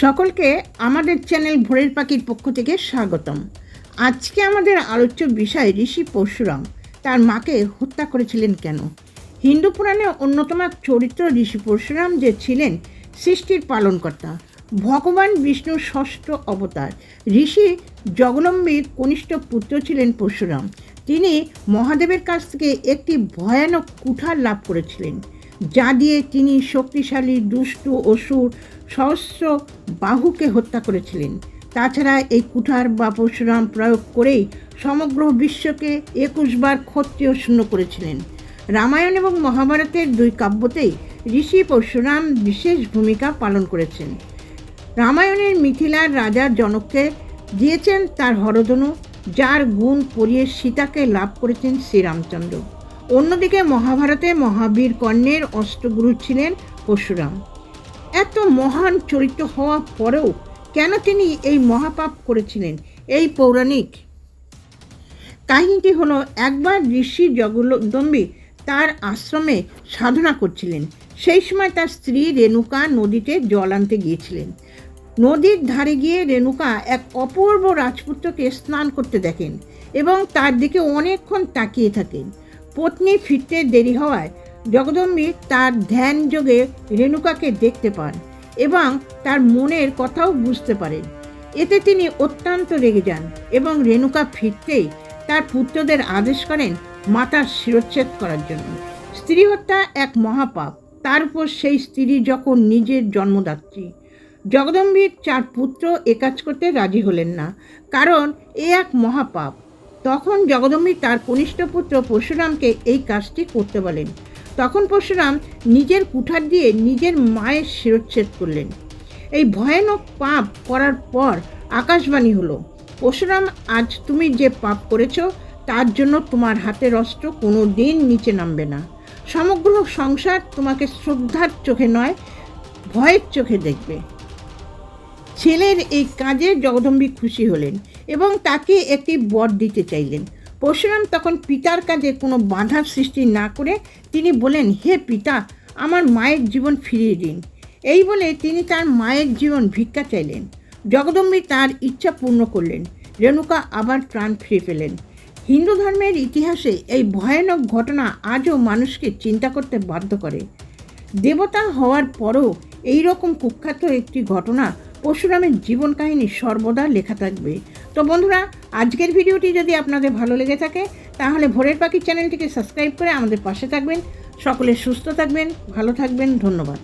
সকলকে আমাদের চ্যানেল ভোরের পাখির পক্ষ থেকে স্বাগতম। আজকে আমাদের আলোচ্য বিষয় ঋষি পরশুরাম। তার মাকে হত্যা করেছিলেন কেন? হিন্দু পুরাণে অন্যতম এক চরিত্র ঋষি পরশুরাম যে ছিলেন সৃষ্টির পালনকর্তা। ভগবান বিষ্ণুর ষষ্ঠ অবতার। ঋষি জগদম্বীর কনিষ্ঠ পুত্র ছিলেন পরশুরাম। তিনি মহাদেবের কাছ থেকে একটি ভয়ানক কুঠার লাভ করেছিলেন। যা দিয়ে তিনি শক্তিশালী, দুষ্টু, অসুর, সহস্র বাহুকে হত্যা করেছিলেন। তাছাড়া এই কুঠার বা পরশুরাম প্রয়োগ করেই সমগ্র বিশ্বকে একুশবার ক্ষত্রিয় শূন্য করেছিলেন। রামায়ণ এবং মহাভারতের দুই কাব্যতেই ঋষি পরশুরাম বিশেষ ভূমিকা পালন করেছেন। রামায়ণের মিথিলার রাজা জনককে দিয়েছেন তার হরধনু যার গুণ পরিয়ে সীতাকে লাভ করেছেন শ্রীরামচন্দ্র। অন্যদিকে মহাভারতে মহাবীর কর্ণের অষ্টগুরু ছিলেন পরশুরাম। এত মহান চরিত্র হওয়া পরেও কেন তিনি এই মহাপাপ করেছিলেন? এই পৌরাণিক কাহিনীটি হলো, একবার ঋষি জগদম্বী তার আশ্রমে সাধনা করছিলেন। সেই সময় তার স্ত্রী রেণুকা নদীতে জল আনতে গিয়েছিলেন। নদীর ধারে গিয়ে রেণুকা এক অপূর্ব রাজপুত্রকে স্নান করতে দেখেন এবং তার দিকে অনেকক্ষণ তাকিয়ে থাকেন। পত্নী ফিরতে দেরি হওয়ায় জগদম্বী তার ধ্যান যোগে রেণুকাকে দেখতে পান এবং তার মনের কথাও বুঝতে পারেন এতে তিনি অত্যন্ত রেগে যান এবং রেণুকা ফিরতেই তার পুত্রদের আদেশ করেন মাতার শিরোচ্ছেদ করার জন্য। স্ত্রী হত্যা এক মহাপাপ। তার উপর সেই স্ত্রী যখন নিজের জন্মদাত্রী। জগদম্বীর চার পুত্র এ কাজ করতে রাজি হলেন না। কারণ এ এক মহাপাপ। তখন জগদম্বী তার কনিষ্ঠ পুত্র পরশুরামকে এই কাজটি করতে বলেন। তখন পরশুরাম নিজের কুঠার দিয়ে নিজের মায়ের শিরোচ্ছেদ করলেন। এই ভয়ানক পাপ করার পর আকাশবাণী হলো, পরশুরাম, আজ তুমি যে পাপ করেছ, তার জন্য তোমার হাতের অস্ত্র কোনো দিন নিচে নামবে না। সমগ্র সংসার তোমাকে শ্রদ্ধার চোখে নয়, ভয়ের চোখে দেখবে। ছেলের এই কাজে জগদম্বী খুশি হলেন এবং তাকে একটি বর দিতে চাইলেন। পরশুরাম তখন পিতার কাজে কোনো বাধার সৃষ্টি না করে তিনি বলেন হে পিতা, আমার মায়ের জীবন ফিরিয়ে দিন। এই বলে তিনি তার মায়ের জীবন ভিক্ষা চাইলেন। জগদম্বী তার ইচ্ছা পূর্ণ করলেন। রেণুকা আবার প্রাণ ফিরে পেলেন। হিন্দু ধর্মের ইতিহাসে এই ভয়ানক ঘটনা আজও মানুষকে চিন্তা করতে বাধ্য করে। দেবতা হওয়ার পরও এই রকম কুখ্যাত একটি ঘটনা পরশুরামের জীবন কাহিনী সর্বদা লেখা থাকবে। তো বন্ধুরা, আজকের ভিডিওটি যদি আপনাদের ভালো লেগে থাকে, তাহলে ভোরের পাখির চ্যানেলটিকে সাবস্ক্রাইব করে আমাদের পাশে থাকবেন। সকলে সুস্থ থাকবেন, ভালো থাকবেন, ধন্যবাদ।